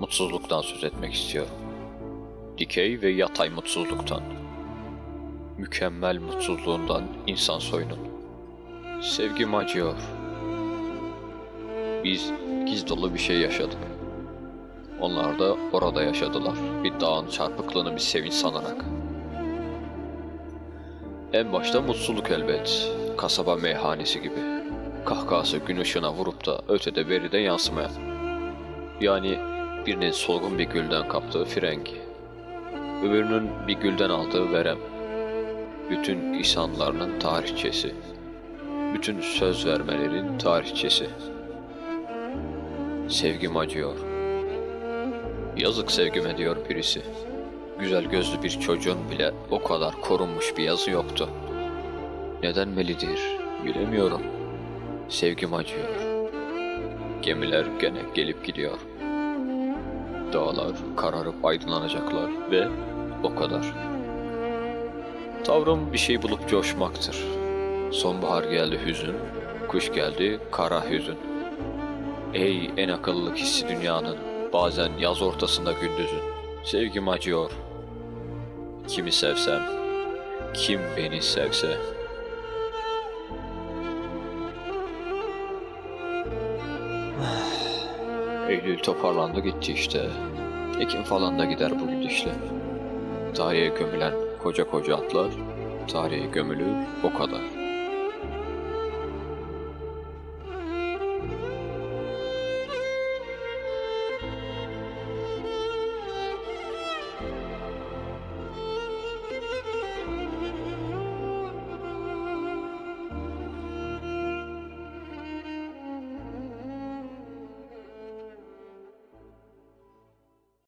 mutsuzluktan söz etmek istiyorum. Dikey ve yatay mutsuzluktan. Mükemmel mutsuzluğundan insan soyunun. Sevgim acıyor. Biz giz bir şey yaşadık. Onlar da orada yaşadılar. Bir dağın çarpıklığını bir sevinç sanarak. En başta mutsuzluk elbet. Kasaba meyhanesi gibi. Kahkahası gün ışığına vurup da ötede beride yansımayan. Yani birinin solgun bir gülden kaptığı frengi. Öbürünün bir gülden aldığı verem. Bütün insanların tarihçesi. Bütün söz vermelerin tarihçesi. Sevgim acıyor. Yazık sevgime diyor birisi. Güzel gözlü bir çocuğun bile o kadar korunmuş bir yazı yoktu. Neden melidir bilemiyorum. Sevgim acıyor. Gemiler gene gelip gidiyor. Dağlar kararıp aydınlanacaklar ve o kadar. Tavrım bir şey bulup coşmaktır. Sonbahar geldi hüzün, kış geldi kara hüzün. Ey en akıllılık hissi dünyanın, bazen yaz ortasında gündüzün. Sevgim acıyor. Kimi sevsem, kim beni sevse. Eylül toparlandı gitti işte. Ekim falan da gider bu gidişle. Tarihe gömülen koca koca atlar, tarihe gömülür o kadar.